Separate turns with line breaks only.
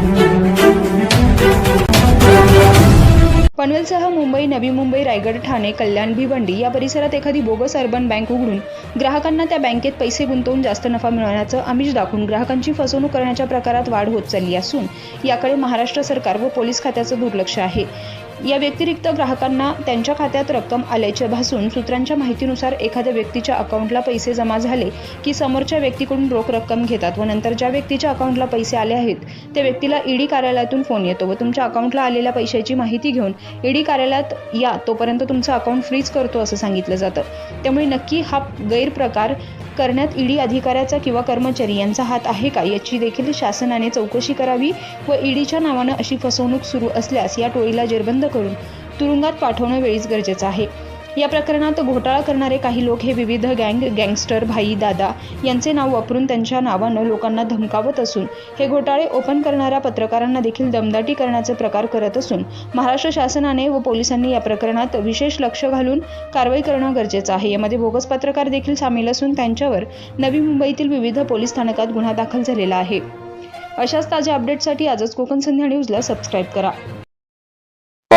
Thank you. पनवेलसह Mumbai Navi Mumbai Raigad Thane Kalyan Bhiwandi या परिसरात एखादी बोगस अर्बन बँक उघडून ग्राहकांना त्या बँकेत पैसे गुंतवून जास्त नफा मिळवण्याचं आमिष दाखवून ग्राहकांची फसवणूक करण्याच्या प्रकारात वाढ होत चालली असून याकडे महाराष्ट्र सरकार व पोलीस खात्याचं दुर्लक्ष आहे. या व्यतिरिक्त ग्राहकांना त्यांच्या खात्यात रक्कम आल्याचे भासून सूत्रांच्या माहितीनुसार एखाद्या व्यक्तीच्या अकाउंटला पैसे जमा झाले की समोरच्या व्यक्तीकडून रोख रक्कम घेतात व नंतर ज्या व्यक्तीच्या अकाउंटला पैसे आले आहेत त्या व्यक्तीला ईडी कार्यालयातून फोन येतो व तुमच्या अकाउंटला आलेल्या पैशाची माहिती घेऊन ईडी कार्यालयात या तोपर्यंत तुमचं अकाउंट फ्रीज करतो असं सांगितलं जातं. त्यामुळे नक्की हा गैरप्रकार करण्यात ईडी अधिकाऱ्याचा किंवा कर्मचारी यांचा हात आहे का याची देखील शासनाने चौकशी करावी व ईडीच्या नावानं अशी फसवणूक सुरू असल्यास या टोळीला जेरबंद करून तुरुंगात पाठवणं वेळीच गरजेचं आहे. या प्रकरणात घोटाळा करणारे काही लोक हे विविध गँग गँगस्टर भाई दादा यांचे नाव वापरून त्यांच्या नावानं लोकांना धमकावत असून हे घोटाळे ओपन करणाऱ्या पत्रकारांना देखील दमदाटी करण्याचे प्रकार करत असून महाराष्ट्र शासनाने व पोलिसांनी या प्रकरणात विशेष लक्ष घालून कारवाई करणं गरजेचं आहे. यामध्ये बोगस पत्रकार देखील सामील असून त्यांच्यावर नवी मुंबईतील विविध पोलीस स्थानकात गुन्हा दाखल झालेला आहे. अशाच ताज्या अपडेटसाठी आजच कोकण संध्या न्यूजला सबस्क्राईब करा.